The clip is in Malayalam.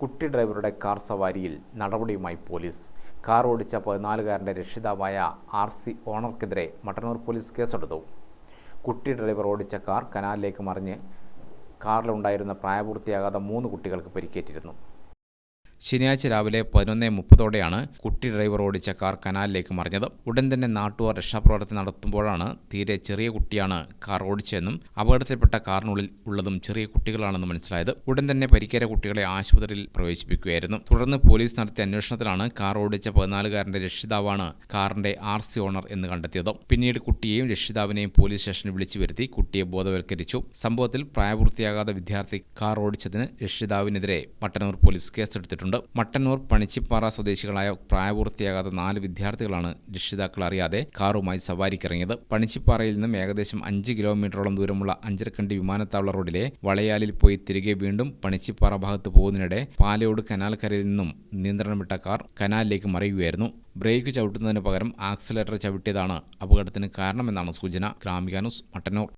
കുട്ടി ഡ്രൈവറുടെ കാർ സവാരിയിൽ നടപടിയുമായി പോലീസ്. കാർ ഓടിച്ച പതിനാലുകാരന്റെ രക്ഷിതാവായ ആർ സി ഓണർക്കെതിരെ മട്ടന്നൂർ പോലീസ് കേസെടുത്തു. കുട്ടി ഡ്രൈവർ ഓടിച്ച കാർ കനാലിലേക്ക് മറിഞ്ഞ് കാറിലുണ്ടായിരുന്ന പ്രായപൂർത്തിയാകാത്ത മൂന്ന് കുട്ടികൾക്ക് പരിക്കേറ്റിരുന്നു. ശനിയാഴ്ച രാവിലെ പതിനൊന്ന് മുപ്പതോടെയാണ് കുട്ടി ഡ്രൈവർ ഓടിച്ച കാർ കനാലിലേക്ക് മറിഞ്ഞത്. ഉടൻ തന്നെ നാട്ടുകാർ രക്ഷാപ്രവർത്തനം നടത്തുമ്പോഴാണ് തീരെ ചെറിയ കുട്ടിയാണ് കാർ ഓടിച്ചതെന്നും അപകടത്തിൽപ്പെട്ട കാറിനുള്ളിൽ ഉള്ളതും ചെറിയ കുട്ടികളാണെന്നും മനസ്സിലായത്. ഉടൻ തന്നെ പരിക്കേറ്റ കുട്ടികളെ ആശുപത്രിയിൽ പ്രവേശിപ്പിക്കുകയായിരുന്നു. തുടർന്ന് പോലീസ് നടത്തിയ അന്വേഷണത്തിലാണ് കാർ ഓടിച്ച പതിനാലുകാരന്റെ രക്ഷിതാവാണ് കാറിന്റെ ആർ സി ഓണർ എന്ന് കണ്ടെത്തിയത്. പിന്നീട് കുട്ടിയെയും രക്ഷിതാവിനെയും പോലീസ് സ്റ്റേഷനിൽ വിളിച്ചു വരുത്തി കുട്ടിയെ ബോധവൽക്കരിച്ചു. സംഭവത്തിൽ പ്രായപൂർത്തിയാകാത്ത വിദ്യാർത്ഥി കാർ ഓടിച്ചതിന് രക്ഷിതാവിനെതിരെ പട്ടന്നൂർ പോലീസ് കേസെടുത്തിട്ടുണ്ട്. മട്ടന്നൂർ പണിച്ചിപ്പാറ സ്വദേശികളായ പ്രായപൂർത്തിയാകാത്ത നാല് വിദ്യാർത്ഥികളാണ് രക്ഷിതാക്കൾ അറിയാതെ കാറുമായി സവാരിക്കിറങ്ങിയത്. പണിച്ചിപ്പാറയിൽ നിന്നും ഏകദേശം അഞ്ച് കിലോമീറ്ററോളം ദൂരമുള്ള അഞ്ചരക്കണ്ടി വിമാനത്താവള റോഡിലെ വളയാലിൽ പോയി തിരികെ വീണ്ടും പണിച്ചിപ്പാറ ഭാഗത്ത് പോകുന്നതിനിടെ പാലയോട് കനാൽക്കരയിൽ നിന്നും നിയന്ത്രണം വിട്ട കാർ കനാലിലേക്ക് മറിയുകയായിരുന്നു. ബ്രേക്ക് ചവിട്ടുന്നതിന് പകരം ആക്സിലേറ്റർ ചവിട്ടിയതാണ് അപകടത്തിന് കാരണമെന്നാണ് സൂചന. ഗ്രാമികാനുസ് മട്ടന്നൂർ.